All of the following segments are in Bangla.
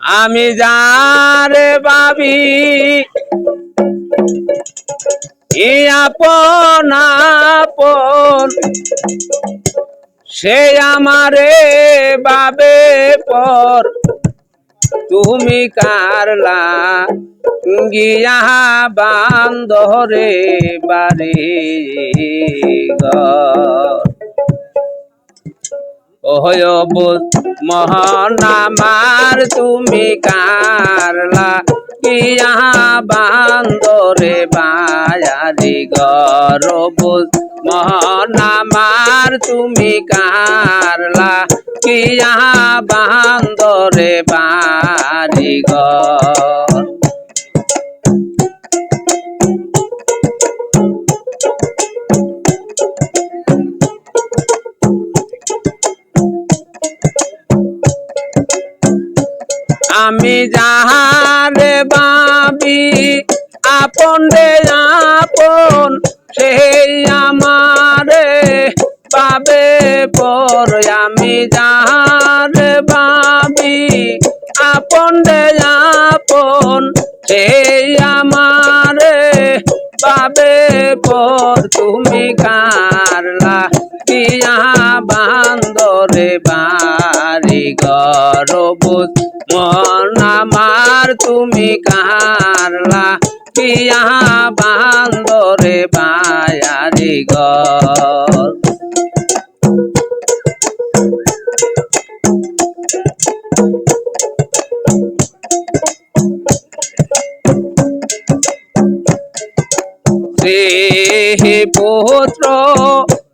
আমি যারে ভাবি আপন আপন, সে আমারে বাবে পর। তুমি কারলা গিয়া বান্দরে বারে ঘর। ওহয়বুত মহান আমার, তুমি কারলা ইয়া বান্দরে বায়ারি গরবুত মহান আমার, তুমি কারলা ইয়া বান্দরে বাড়ি আমি যাহারে বাবি, আপন রে আপন, সেই আমারে পাবে পর। আমি যাহারে বাবি, আপন রে আপন, সেই আমারে পাবে পর। তুমি কারলা পিয়া বান্দরে বাড়ি গরবুত মন আমার তুমি কারলা পিয়া বান্দরে বায়ারি গর হে পুত্র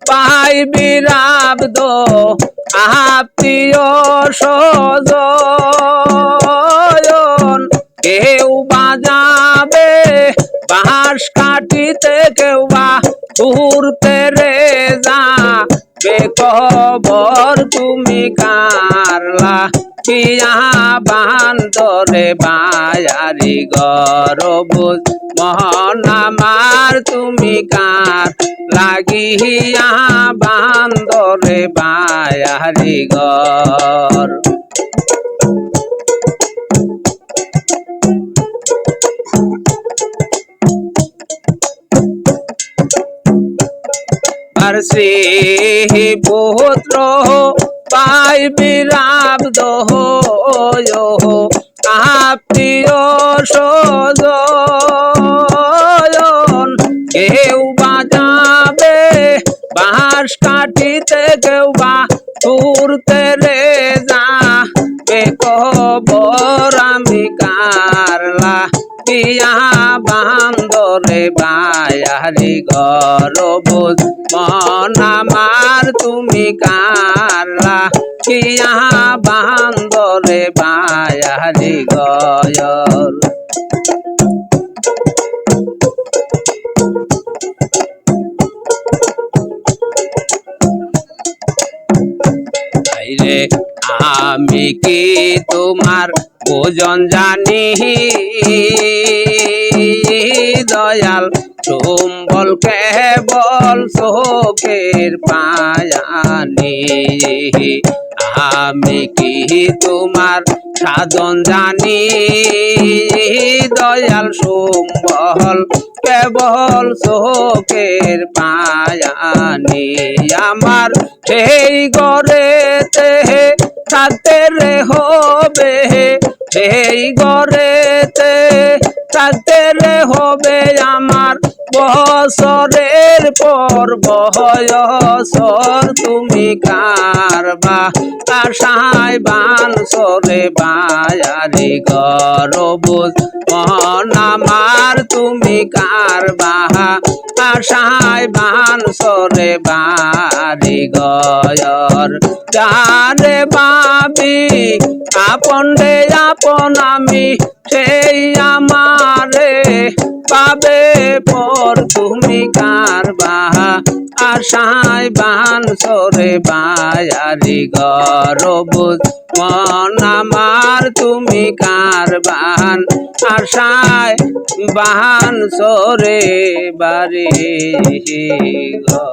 পাই বিরাব্দ আত্মীয় স্বজন বাঁশ কাটিতে কেউ বা ঘুরতে রে যা বেকবর তুমি কারলা, পিয়া বান্দরে বায়ারি গরবুজ। মহন আমার তুমি কার, লাগিয়া বান্দরে বায়ারি গর। আর শ্রী পুত্র, পাই বিরাব্দ আপ্রিয় সজন কেউ বাজাবে বাঁশ কাটিতে কেউ বা ঘুরতে রে যা। কবর আমি কারলা পিয়া বান্দরে বায়ারি গরবুজ মন আমার তুমি কারলা পিয়া বান্দরে বায়ারি গয়র। রে আমি কি তোমার ভোজন জানি? দয়াল চুম্বল কেবল চোখের পায়ানি। আমি কি তোমার সাধন জানি? দয়াল সুম্বল কেবল চোখের পায়ানি। আমার সেই গড়েতে থাকতে রে হবে, সেই গড়েতে থাকতে রে হবে আমার বছরের পর বয়সর তুমি কারবা আশায় বান সরে বায়ারি গরবুজ। মন তুমি কারবা আশায় বান সরে বাড়ি গয়র। যারে বাবি আপন রে আপন আমি, সেই আমারে পাবে পর তুমি কার বাহা? আশায় বান সরে বায়ারি গরবুজ মন আমার তুমি কার বাহান? আশায় বাহান সরে বারে গো